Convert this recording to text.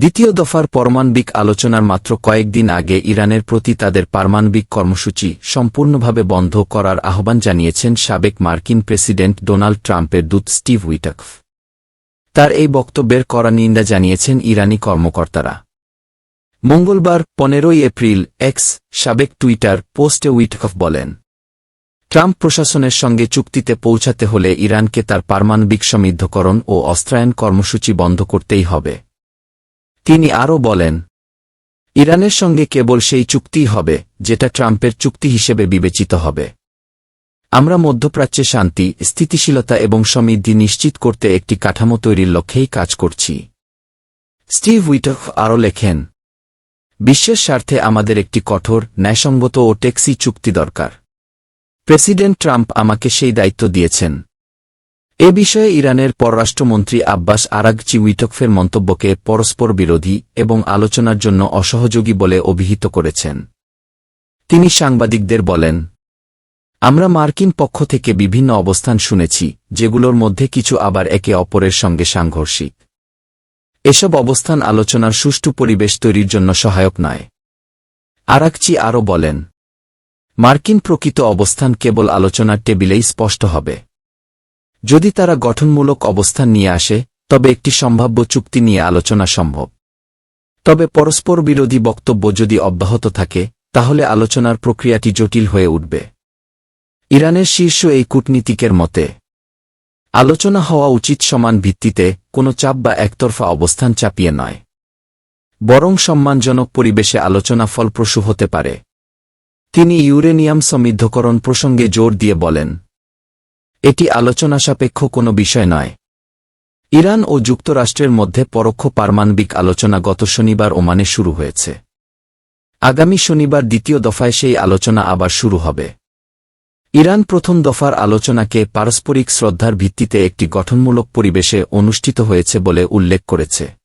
দ্বিতীয় দফার পারমাণবিক আলোচনার মাত্র কয়েকদিন আগে ইরানের প্রতি তাদের পারমাণবিক কর্মসূচি সম্পূর্ণভাবে বন্ধ করার আহ্বান জানিয়েছেন সাবেক মার্কিন প্রেসিডেন্ট ডোনাল্ড ট্রাম্পের দূত স্টিভ উইটকফ তার এই বক্তব্যের কড়া নিন্দা জানিয়েছেন ইরানি কর্মকর্তারা। মঙ্গলবার পনেরোই এপ্রিল এক্স সাবেক টুইটার পোস্টে উইটকফ বলেন, ট্রাম্প প্রশাসনের সঙ্গে চুক্তিতে পৌঁছাতে হলে ইরানকে তার পারমাণবিক সমৃদ্ধকরণ ও অস্ত্রায়ন কর্মসূচি বন্ধ করতেই হবে। তিনি আরও বলেন, ইরানের সঙ্গে কেবল সেই চুক্তিই হবে, যেটা ট্রাম্পের চুক্তি হিসেবে বিবেচিত হবে। আমরা মধ্যপ্রাচ্যে শান্তি, স্থিতিশীলতা এবং সমৃদ্ধি নিশ্চিত করতে একটি কাঠামো তৈরির লক্ষ্যেই কাজ করছি। স্টিভ উইটফ আরও লেখেন, বিশ্বের স্বার্থে আমাদের একটি কঠোর, ন্যায়সঙ্গত ও টেক্সি চুক্তি দরকার। প্রেসিডেন্ট ট্রাম্প আমাকে সেই দায়িত্ব দিয়েছেন। এ বিষয়ে ইরানের পররাষ্ট্রমন্ত্রী আব্বাস আরাগচি উইটকফের মন্তব্যকে পরস্পর বিরোধী এবং আলোচনার জন্য অসহযোগী বলে অভিহিত করেছেন। তিনি সাংবাদিকদের বলেন, আমরা মার্কিন পক্ষ থেকে বিভিন্ন অবস্থান শুনেছি, যেগুলোর মধ্যে কিছু আবার একে অপরের সঙ্গে সাংঘর্ষিক। এসব অবস্থান আলোচনার সুষ্ঠু পরিবেশ তৈরির জন্য সহায়ক নয়। আরাকচি আরও বলেন, মার্কিন প্রকৃত অবস্থান কেবল আলোচনার টেবিলেই স্পষ্ট হবে। যদি তারা গঠনমূলক অবস্থান নিয়ে আসে, তবে একটি সম্ভাব্য চুক্তি নিয়ে আলোচনা সম্ভব। তবে পরস্পর বিরোধী বক্তব্য যদি অব্যাহত থাকে, তাহলে আলোচনার প্রক্রিয়াটি জটিল হয়ে উঠবে। ইরানের শীর্ষ এই কূটনীতিকের মতে, আলোচনা হওয়া উচিত সমান ভিত্তিতে কোনো চাপ বা একতরফা অবস্থান চাপিয়ে নয়। বরং সম্মানজনক পরিবেশে আলোচনা ফলপ্রসূ হতে পারে। তিনি ইউরেনিয়াম সমৃদ্ধকরণ প্রসঙ্গে জোর দিয়ে বলেন এটি আলোচনা সাপেক্ষ কোনো বিষয় নয়। ইরান ও যুক্তরাষ্ট্রের মধ্যে পরোক্ষ পারমাণবিক আলোচনা গত শনিবার ওমানে শুরু হয়েছে। আগামী শনিবার দ্বিতীয় দফায় সেই আলোচনা আবার শুরু হবে। ইরান প্রথম দফার আলোচনাকে পারস্পরিক শ্রদ্ধার ভিত্তিতে একটি গঠনমূলক পরিবেশে অনুষ্ঠিত হয়েছে বলে উল্লেখ করেছে।